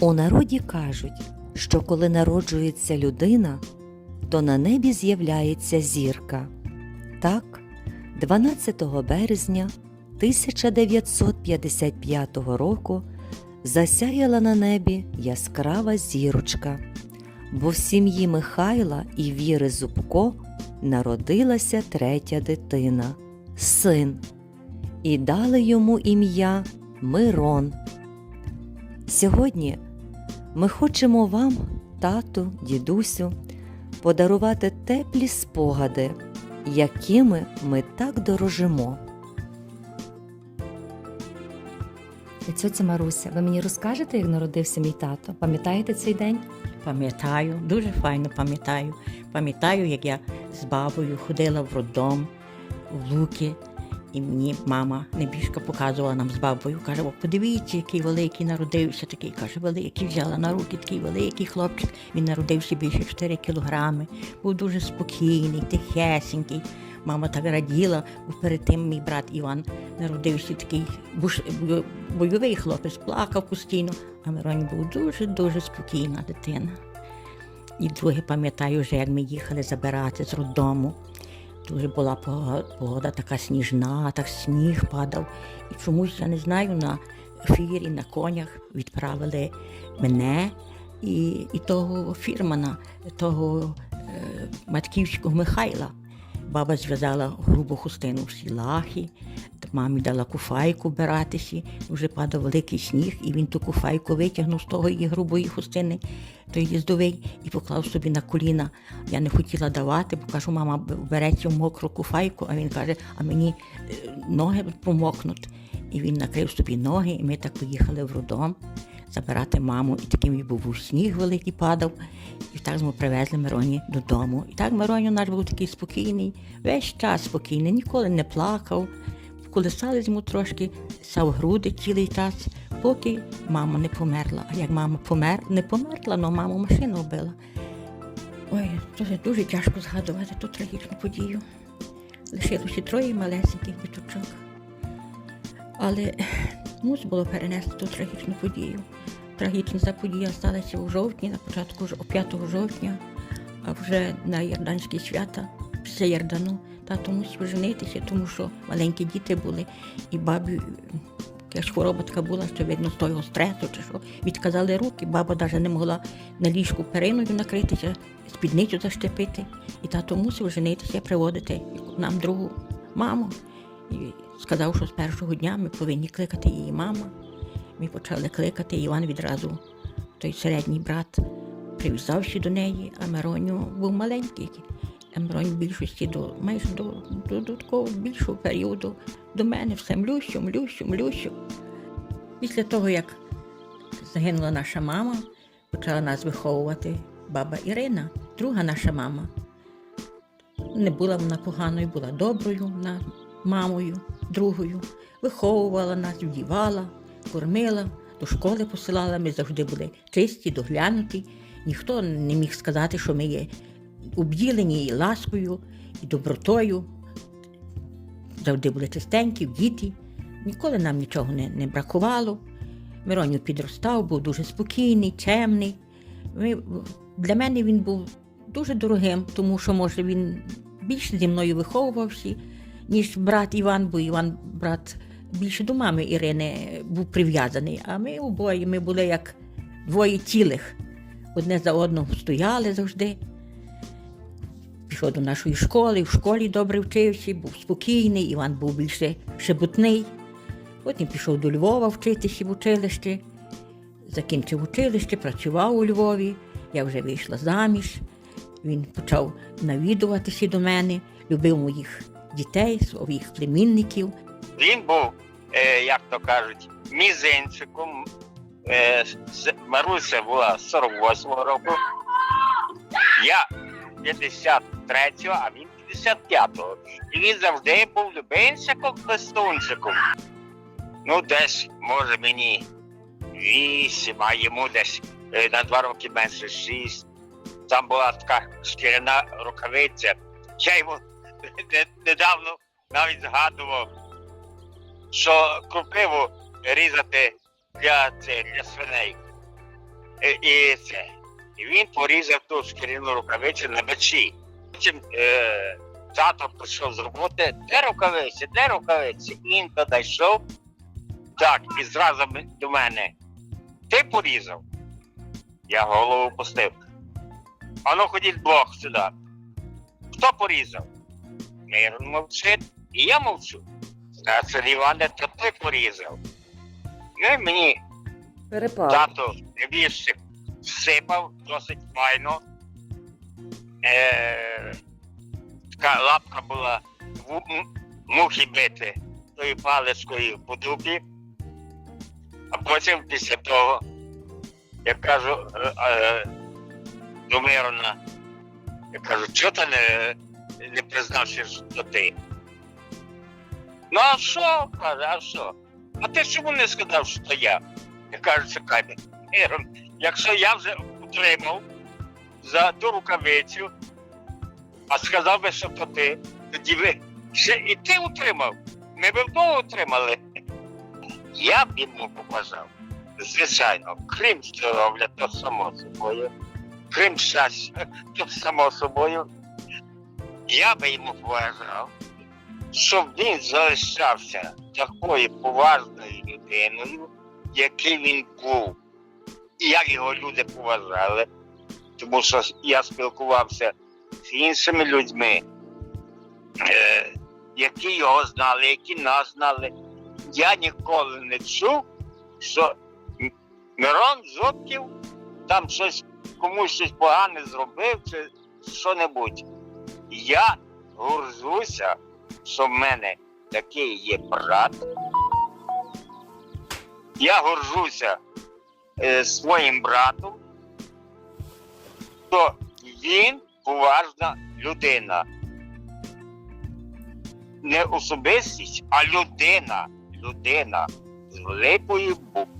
У народі кажуть, що коли народжується людина, то на небі з'являється зірка. Так, 12 березня 1955 року засяяла на небі яскрава зірочка, бо в сім'ї Михайла і Віри Зубко народилася третя дитина син, і дали йому ім'я Мирон. Сьогодні ми хочемо вам, тату, дідусю, подарувати теплі спогади, якими ми так дорожимо. Тетя Маруся, ви мені розкажете, як народився мій тато? Пам'ятаєте цей день? Пам'ятаю, дуже файно пам'ятаю. Пам'ятаю, як я з бабою ходила в роддом, в луки, і мені мама небіжка показувала нам з бабою. Каже, о, подивіться, який великий народився, такий каже, великий, взяла на руки такий великий хлопчик. Він народився більше 4 кілограми, був дуже спокійний, тихесенький. Мама так раділа, бо перед тим мій брат Іван народився такий буш... бойовий хлопець, плакав постійно, а Миронь був дуже-дуже спокійна дитина. І друге пам'ятаю вже, як ми їхали забирати з роддому. Дуже була погода, така сніжна, так сніг падав. І чомусь, я не знаю, на фірі, на конях відправили мене і, і того фірмана, того е, матківського Михайла. Баба зв'язала грубу хустину в сілахі, мамі дала куфайку биратися, вже падав великий сніг, і він ту куфайку витягнув з того її грубої хустини, той їздовий, і поклав собі на коліна. Я не хотіла давати, бо кажу, мама, бере цю мокру куфайку, а він каже, а мені ноги помокнуть. І він накрив собі ноги, і ми так поїхали в роддом забирати маму. І таким і був сніг великий падав. І так ми привезли Мироні додому. І так Мироню наш був такий спокійний, весь час спокійний, ніколи не плакав. Колесали йому трошки, сав груди цілий час, поки мама не померла. А як мама помер, не померла, але маму машину вбила. Ой, дуже, дуже тяжко згадувати ту трагічну подію. Лишилося троє малесеньких діточок. Але мус було перенести ту трагічну подію. Трагічна ця подія сталася у жовтні, на початку ж- 5 жовтня, а вже на Ярданські свята, після Ярдану, тато мусив женитися, тому що маленькі діти були, і бабі якась хвороба така була, що видно з того стресу чи що. Відказали руки, баба навіть не могла на ліжку периною накритися, спідницю защепити. І тато мусив женитися, приводити нам другу маму. Сказав, що з першого дня ми повинні кликати її мама. Ми почали кликати, Іван відразу, той середній брат, прив'язався до неї, а Мироню був маленький. Миронь в більшості до майже до, до, більшого періоду до мене все млющу, млющу, млющу. Після того, як загинула наша мама, почала нас виховувати баба Ірина, друга наша мама. Не була вона поганою, була доброю мамою, другою, виховувала нас, вдівала, кормила, до школи посилала. Ми завжди були чисті, доглянуті. Ніхто не міг сказати, що ми є обділені і ласкою, і добротою. Завжди були чистенькі, діти. Ніколи нам нічого не, не бракувало. Мироню підростав, був дуже спокійний, чемний. Ми, для мене він був дуже дорогим, тому що, може, він більше зі мною виховувався, ніж брат Іван, бо Іван, брат, більше до мами Ірини був прив'язаний. А ми обоє ми були як двоє цілих. Одне за одного стояли завжди. Пішов до нашої школи, в школі добре вчився, був спокійний, Іван був більше шебутний. Потім пішов до Львова вчитися в училище, закінчив училище, працював у Львові. Я вже вийшла заміж. Він почав навідуватися до мене, любив моїх дітей, своїх племінників. Він був, е, як то кажуть, мізинчиком. Е, Маруся була 48-го року. Я 53-го, а він 55-го. І він завжди був любимчиком плестунчиком. Ну, десь, може, мені вісім, а йому десь е, на два роки менше шість. Там була така шкіряна рукавиця. Я йому недавно навіть згадував, що кропиву різати для, це, для свиней. е, і це. І він порізав ту шкіряну рукавицю на мечі. Потім е, тато прийшов з роботи, де рукавиці, де рукавиці? Він туди. Так, і зразу до мене. Ти порізав? Я голову пустив. А ну ходіть Бог сюди. Хто порізав? Мирон мовчить, і я мовчу. А то ти порізав. Ну і мені Перепав. тато невіщик всипав досить файно. Е, така лапка була в мухи бити тою паличкою по дупі. А потім після того, я кажу е, е, до Мирона, я кажу, чого ти не, не признав, що ти? Ну а що? каже, а що? А ти чому не сказав, що то я? Я кажу, Мирон, якщо я вже отримав за ту рукавицю, а сказав би, що то ти, тоді ви ще і ти отримав. Ми б вдвох отримали. Я б йому побажав. Звичайно, крім здоров'я, то само собою. Крім щастя, то само собою. Я би йому побажав, щоб він залишався такою поважною людиною, який він був. І як його люди поважали. Тому що я спілкувався з іншими людьми, е, які його знали, які нас знали. Я ніколи не чув, що Мирон Зубків там щось комусь щось погане зробив чи що-небудь. Я горжуся, що в мене такий є брат. Я горжуся е, своїм братом, то він поважна людина. Не особистість, а людина. Людина з великої букви.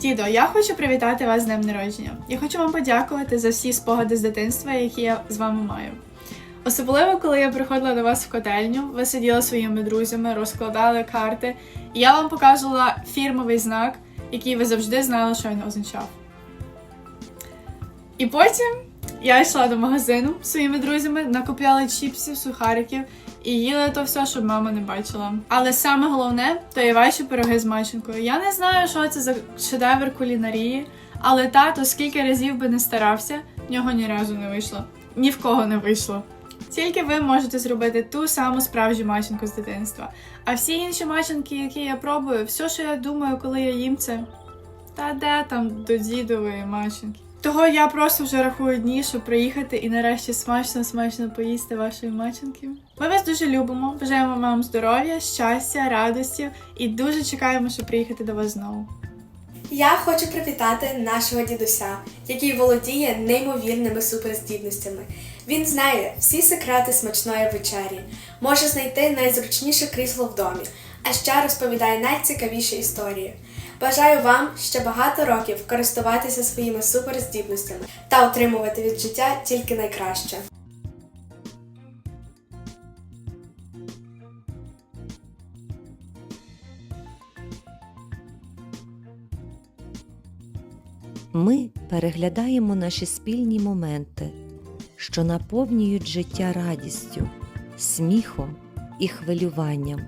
Дідо, я хочу привітати вас з днем народження. Я хочу вам подякувати за всі спогади з дитинства, які я з вами маю. Особливо, коли я приходила до вас в котельню, ви сиділи своїми друзями, розкладали карти, і я вам показувала фірмовий знак, який ви завжди знали, що він означав. І потім я йшла до магазину зі своїми друзями, накупляли чіпсів, сухариків і їли то все, щоб мама не бачила. Але саме головне то є ваші пироги з маченкою. Я не знаю, що це за шедевр кулінарії, але тато скільки разів би не старався, в нього ні разу не вийшло. Ні в кого не вийшло. Тільки ви можете зробити ту саму справжню маченку з дитинства. А всі інші маченки, які я пробую, все, що я думаю, коли я їм це. Та де там до дідової маченки? Того я просто вже рахую дні, щоб приїхати і нарешті смачно смачно поїсти вашої маченки. Ми вас дуже любимо, бажаємо вам здоров'я, щастя, радості і дуже чекаємо, щоб приїхати до вас знову. Я хочу привітати нашого дідуся, який володіє неймовірними суперздібностями. Він знає всі секрети смачної вечері, може знайти найзручніше крісло в домі, а ще розповідає найцікавіші історії. Бажаю вам ще багато років користуватися своїми суперздібностями та отримувати від життя тільки найкраще. Ми переглядаємо наші спільні моменти, що наповнюють життя радістю, сміхом і хвилюванням.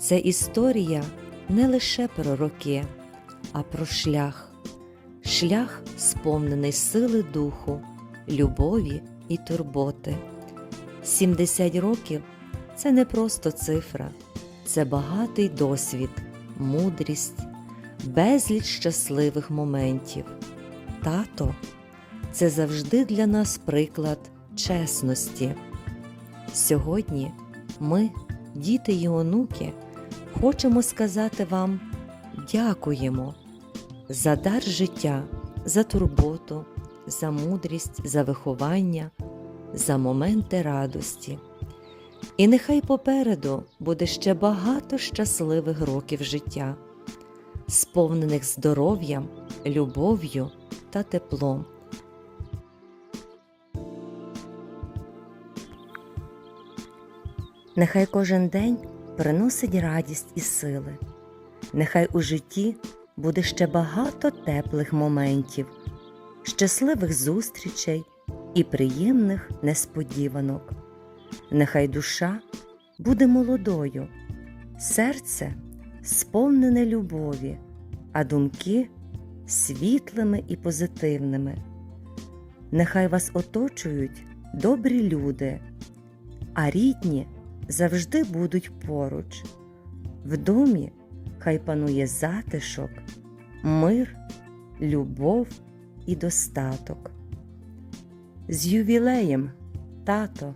Це історія не лише про роки, а про шлях. Шлях сповнений сили духу, любові і турботи. 70 років це не просто цифра, це багатий досвід, мудрість, безліч щасливих моментів. Тато це завжди для нас приклад чесності. Сьогодні ми, діти і онуки, хочемо сказати вам дякуємо за дар життя, за турботу, за мудрість, за виховання, за моменти радості. І нехай попереду буде ще багато щасливих років життя, сповнених здоров'ям, любов'ю та теплом. Нехай кожен день приносить радість і сили. Нехай у житті буде ще багато теплих моментів, щасливих зустрічей і приємних несподіванок. Нехай душа буде молодою, серце сповнене любові, а думки світлими і позитивними. Нехай вас оточують добрі люди, а рідні завжди будуть поруч. В домі хай панує затишок, мир, любов і достаток. З ювілеєм, тато!